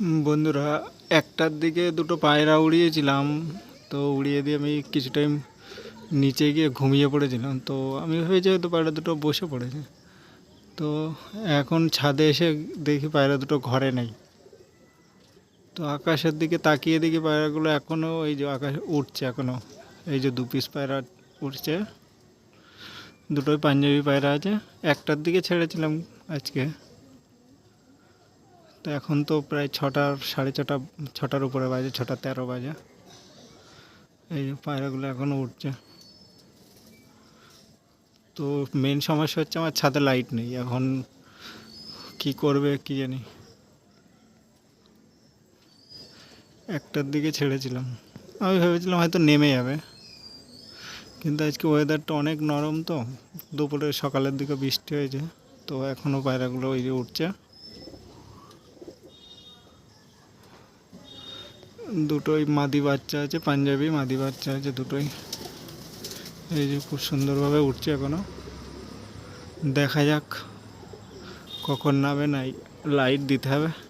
বন্ধুরা, একটার দিকে দুটো পায়রা উড়িয়েছিলাম, তো উড়িয়ে দিয়ে আমি কিছু টাইম নিচে গিয়ে ঘুমিয়ে পড়েছিলাম। তো আমি ভেবেছি হয়তো পায়রা দুটো বসে পড়েছে। তো এখন ছাদে এসে দেখি পায়রা দুটো ঘরে নেই। তো আকাশের দিকে তাকিয়ে দেখি পায়রাগুলো এখনও এই যে আকাশে উঠছে এখনও এই যে দু পিস পায়রা উঠছে দুটোই পাঞ্জাবি পায়রা আছে। একটার দিকে ছেড়েছিলাম আজকে। তো এখন তো প্রায় ছটার সাড়ে ছটা, ছটার উপরে বাজে, ছটা তেরো বাজে। এই পায়রাগুলো এখনও উঠছে। তো মেন সমস্যা হচ্ছে আমার ছাদে লাইট নেই। এখন কি করবে কি জানি। একটার দিকে ছেড়েছিলাম। আমি ভেবেছিলাম হয়তো নেমে যাবে। কিন্তু আজকে ওয়েদারটা অনেক নরম তো। দুপুরে সকালের দিকে বৃষ্টি হয়েছে। তো এখনও পায়রাগুলো ওই যে উঠছে। দুটোই মাদি বাচ্চা আছে, পাঞ্জাবি, মাদি বাচ্চা আছে দুটোই। এই যে খুব সুন্দরভাবে উঠছে এখনও দেখা যাক কখন নামে, নাই লাইট দিতে হবে।